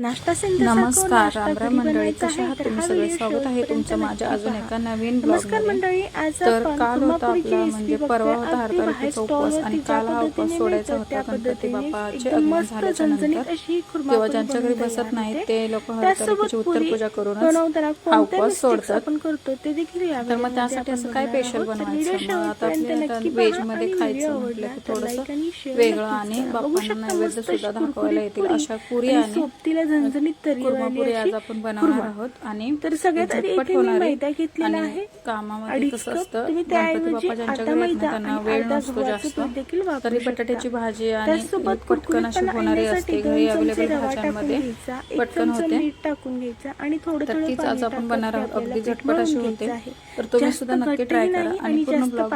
नाश्ता नमस्कार रामराम मंडळी कशा आहात तुम्ही सगळे स्वागत आहे तुमचं माझ्या अजून एका नवीन नमस्कार मंडळी आज तर काल होता आपला म्हणजे परवा होता हरतालिकेचा उपवास आणि काल हा उपवास सोडायचा होता गणपती बाप्पाचे नंतर किंवा ज्यांच्या घरी बसत नाही ते लोक हरतालिकेची उत्तर पूजा करूनच हा उपवास सोडतात. तर मग त्यासाठी असं काय स्पेशल बनवायचं? आता मध्ये खायचं म्हटलं की थोडंसं वेगळं आणि बाप्पांना नैवेद्य सुद्धा दाखवायला येतील अशा पुरी आणि झणझणीत तरी आज आपण बनवणार आहोत आणि तर सगळ्यात आधी इथे मी मैदा घेतलेला आहे. कामामध्ये कसं असतं तरी बटाट्याची भाजी आणि पटकन अशी होणारी असते घरी अवेलेबल भाज्यांमध्ये पटकन होते. टाकून घ्यायचा आणि थोडं आज आपण बनणार आहोत. अगदी झटपट अशी होते. तर तुम्ही सुद्धा नक्की ट्राय करा आणि पूर्ण ब्लॉग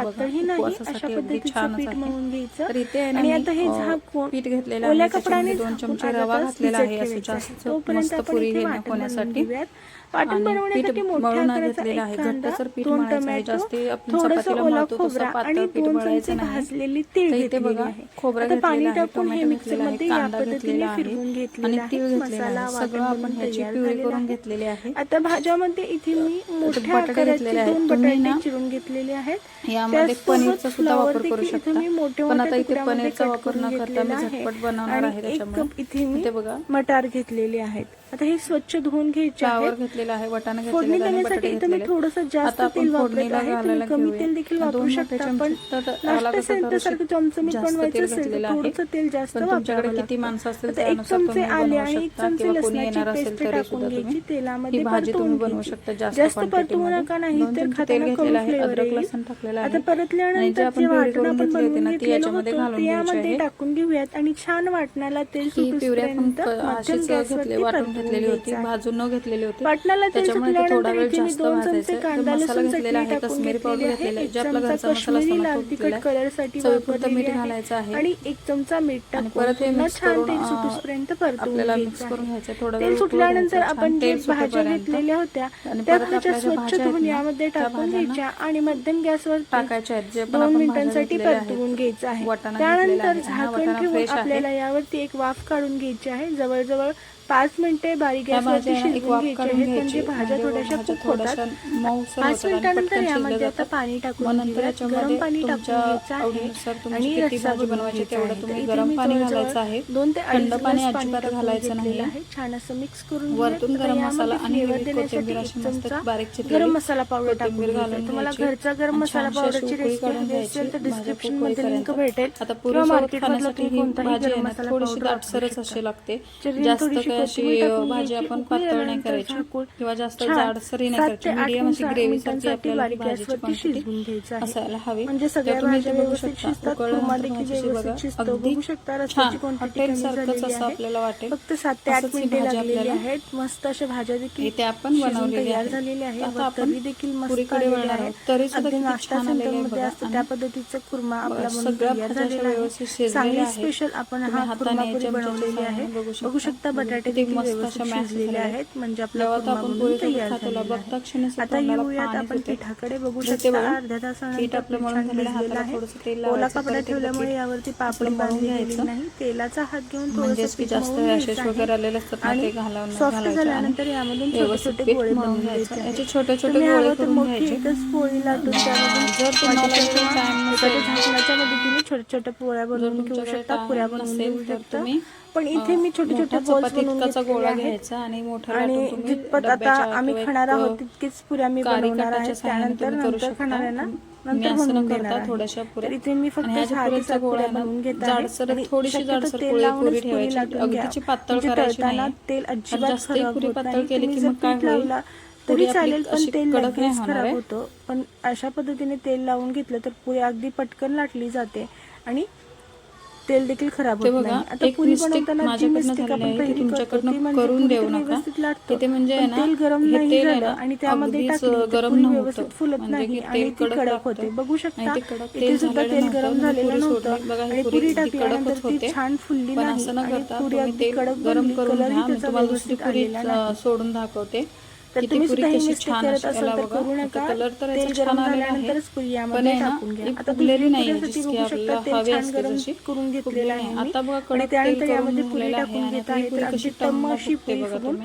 आणि आता हे झाकून पीठ घेतलेलं आहे. दोन चमचे रवा घातलेला आहे असं मस्त पुरी होण्यासाठी आहे. घट्टसर पीठ मळायचं चपातीला मळतो तसं पातळ पीठ मळायचं नाही तर इथे बघा खोबरा आहे टोमॅटो घेतलेला आहे कांदा घेतलेला आहे आणि तीळ घेतलेला आहे. सगळं आपण त्याची प्युरी करून घेतलेली आहे. आता भाज्यामध्ये इथे मी मोठ्या बटाटे घेतलेले आहेत. तुम्ही ना चिरून घेतलेले आहेत. यामध्ये पनीरचा सुद्धा वापर करू शकता. पण आता इथे पनीरचा वापर न करता मी झटपट बनवणार आहे त्याच्यामुळे. इथे बघा मटार घेतले घेतलेले आहेत. आता हे स्वच्छ धुवून घ्यायचे आहे थोडस जास्त तेल वापरत आहे. कमी तेल देखील वापरू शकता पण सारखं चमचं मी बनवायचं असेल तर तेल जास्त वापरावं किती माणसं असतील एक चमचे आले आणि एक चमचे लसणाची पेस्ट टाकून घ्यायची तेलामध्ये बनवू जास्त परतवू नका नाही तर खाताना कमी फ्लेवर आता परतल्यानंतर आपण बनवून घेतलेलं टाकून घेऊयात आणि छान वाटण्याला तेल सुटेपर्यंत मध्यम घेतलेली होती भाजून न घेतलेली होती. त्याच्यामुळे ते थोडा वेळ जास्त भाजायचं. मसाला घेतलेला आहे कश्मीरी पावडर घेतलेला आहे. जे मीठ घालायचं आहे. आणि एक चमचा मीठ आणि परत हे मिक्स करून आपल्याला मिक्स करून घ्यायचं थोडा वेळ सुटल्यानंतर आपण भाज्या घेतलेल्या होत्या त्या भाज्या यामध्ये टाकून घ्यायच्या आणि मध्यम गॅसवर टाकायच्या जे दोन मिनिटांसाठी परतवून घ्यायचं आहे. त्यानंतर झाकण ठेवून आपल्याला यावरती एक वाफ काढून घ्यायची आहे जवळजवळ पाच मिनिटे बारीक म्हणजे भाज्या थोड्याशा खूप होतात पाच मिनिटानंतर यामध्ये आता पाणी टाकून गरम पाणी टाकून आणि दोन ते अंड पाणी अजिबात घालायचं नाही आहे. छान असं मिक्स करून वरतून गरम मसाला आणि देण्यासाठी गरम मसाला पावडर टाकून घालून तुम्हाला घरचा गरम मसाला पावडरची रेसिपी डिस्क्रिप्शनमध्ये लिंक भेटेल. आता पूर्ण मार्केट मधला तुम्ही कोणता गरम मसाला पावडर असे लागते जास्त अशी भाजी आपण पातळ नाही करायची. किंवा जास्त जाडसरी नाही करायची. मीडियम अशी ग्रेव्ही सारखी आपल्याला भाजीची क्वांटिटी असायला हवी. म्हणजे तुम्ही म्हणजे बघू शकता अगदी असं आपल्याला वाटेल फक्त सात ते आठ मिनिटे लागलेली आहेत. मस्त अशा भाज्या देखील इथे आपण बनवलेली झालेली आहे. आपण देखील पुरीकडे वळणार आहोत. तरी सुद्धा नाश्ता सेंटरमध्ये त्या पद्धतीचा कुर्मा आपला सगळ्या व्यवस्थित स्पेशल आपण हा कुर्मा बनवलेली आहे बघू शकता बटाटे बटाटे मस्त अशा शिजलेले आहेत. म्हणजे आता आपण पिठाकडे बघू शकते. अर्ध्या तासानंतर आहे. ठेवल्यामुळे यावरती पापड बांधली नाही. तेलाचा हात घेऊन थोडंसं पीठ मळून घ्यायचं आणि सॉफ्ट झाल्यानंतर यामधून छोटे छोटे गोळे घ्यायचे. याचे छोटे छोटे गोळे छोट्या छोट्या पोळ्या बनवून घेऊ शकता पुऱ्या बनवून घेऊ शकता पण इथे मी छोटे छोटे बॉल्स बनवून घेतलेले गोळा आहेत. घ्यायचा आणि मोठा आणि लाटून तुम्ही जितपत आता डब्याच्या आम्ही किंवा खाणार एक, आहोत तितकीच पुऱ्या मी बनवणार आहे साहाय्याने त्यानंतर तुम्ही करू नंतर शकता. खाणार आहे ना मी नंतर असं बनवून न देणार करता आहे. थोड्याशा पुऱ्या तर इथे मी फक्त आणि ह्या ज्या गोळा पुऱ्या आहे ना, बनवून घेत आहे जाडसर आणि थोडीशी शक्यतो जाडसर तेल पोळी लावूनच पुरी पुरी ठेवायची. लाटून अगदीची घ्या. पातळ म्हणजे करायची तळताना नाही. तेल अजिबात जास्तही खराब पुरी होत पातळ नाही केली तुम्ही की जर मग काय पीठ होईल? लावला पुरी तरी आपली चालेल पण अशी तेल कडक नाही लगेच होणार खराब आहे. होतं पण अशा पद्धतीने तेल लावून घेतलं तर पुरी अगदी पटकन लाटली जाते आणि तेल देखील खराब ते होत बघा नाही आता एक पुरी मिस्टेक माझ्याकडनं झालेली आहे ती ती तुमच्याकडनं म्हणजे करून देऊ नका इथे म्हणजे ना तेल गरम नाही झालं आणि त्यामध्ये गरम. व्यवस्थित फुलत म्हणजे नाही की आणि तेल ती कडक. होते बघू शकता ते तेल सुद्धा तेल गरम नव्हतं. झालेलं नव्हतं आणि पुरी टाकल्यानंतर कडकच ती होते. छान फुलली नाही आणि पुरी अगदी कडक गरम करून त्याचा तुम्हाला दुसरी व्यवस्थित पुरी सोडून दाखवते तर तुम्ही सुद्धा ही मिस्टेक करत असाल तर. करू नका कलर तर तेल गरम. झाल्यानंतरच पुरी यामध्ये टाकून घ्या आता तुम्ही पुऱ्यासाठी बघू शकता तेल छान गरम. करून घेतलेलं आहे आता बघा कडक त्यानंतर यामध्ये पुरी टाकून घेत आहे तर अगदी टम्म अशी पुरी फुगून.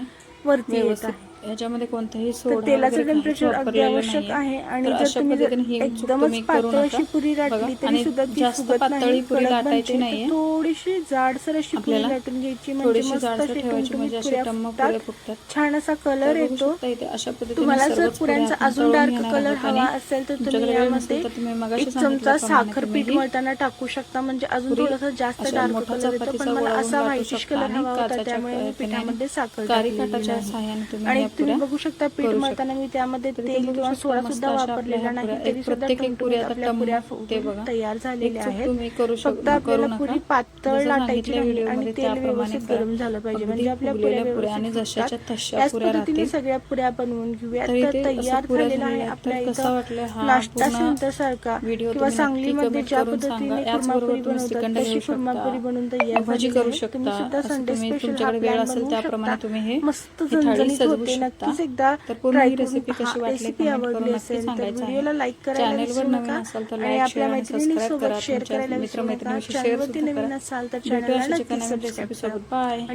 वरती येत आहे ह्याच्यामध्ये कोणताही तर सोडा तेलाचं वगैरे काहीच टेम्परेचर अगदी वापरलेलं आवश्यक नाहीये. आहे आणि तर जर अशा तुम्ही जर पद्धतीने ही चूक एकदमच करू पातळ अशी नका. पुरी बघा. लाटली तरी सुद्धा ती जास्त फुगत पातळी नाही पुरी कडक लाटायची बनते नाहीये. तर थोडीशी जाडसर अशी पुरी आपल्याला लाटून घ्यायची म्हणजे थोडीशी मस्त जाडसर अशी ठेवायची टमटमीत म्हणजे अशी पुऱ्या टम्म फुगतात. पुऱ्या फुगतात छान असा तर कलर बघू येतो शकता इथे अशा पद्धतीने तुम्हाला जर सर्वच पुऱ्या पुऱ्यांचा आपण अजून तळून डार्क घेणार कलर आहोत हवा आणि असेल तर तुम्ही तुमच्याकडे वेळ यामध्ये नसेल तर तुम्ही मगाशी एक चमचा सांगितल्याप्रमाणे साखर तुम्ही पीठ ही मळताना टाकू शकता म्हणजे अजून पुरी थोडासा जास्त अशा डार्क मोठा कलर येतो चपातीचा पण मला असा लाटू व्हाईटिश शकता कलर आणि हवा होता काचाच्या त्यामुळे मी पिठामध्ये साखर टाकलेली तुम्ही आणि या तुम्ही बघू शकता पीठ मळताना मी त्यामध्ये तेल किंवा सोडा सुद्धा वापरलेला नाही तरी सुद्धा पुऱ्या. तयार झालेल्या आहेत फक्त आपल्याला. पुरी पातळ लाटायची आणि तेल व्यवस्थित. गरम झालं पाहिजे म्हणजे आपल्या पुऱ्या व्यवस्थित त्याच पद्धतीने. सगळ्या पुऱ्या बनवून घेऊया तर तयार झालेला आहे आपल्या इथं नाश्ता सेंटर सारखा किंवा सांगलीमध्ये कमेंट ज्या. पद्धतीने कुर्मापुरी बनवतात तशी. कुर्मापुरी बनवून तयार भजी करू. शकता. तुम्ही सुद्धा संडे स्पेशल वेळ असेल त्याप्रमाणे तुम्ही हे मस्त झणझणीत सजवू होते शकता. नक्कीच एकदा तर पूर्ण ही रेसिपी कशी वाटली रेसिपी कमेंट करून आवडली नक्की सांगायचं व्हिडिओला आहे. लाईक करायला चॅनेलवर नवीन नका असाल तर आणि लाईक, आपल्या शेअर आणि सबस्क्राईब मैत्रिणींसोबत करा. शेअर तुमच्या करायला विसरू नका मित्रमैत्रिणींशी शेअर सुद्धा नवीन करा. असाल तर भेटूया नवीन सबस्क्राईब रेसिपीसोबत. करा बाय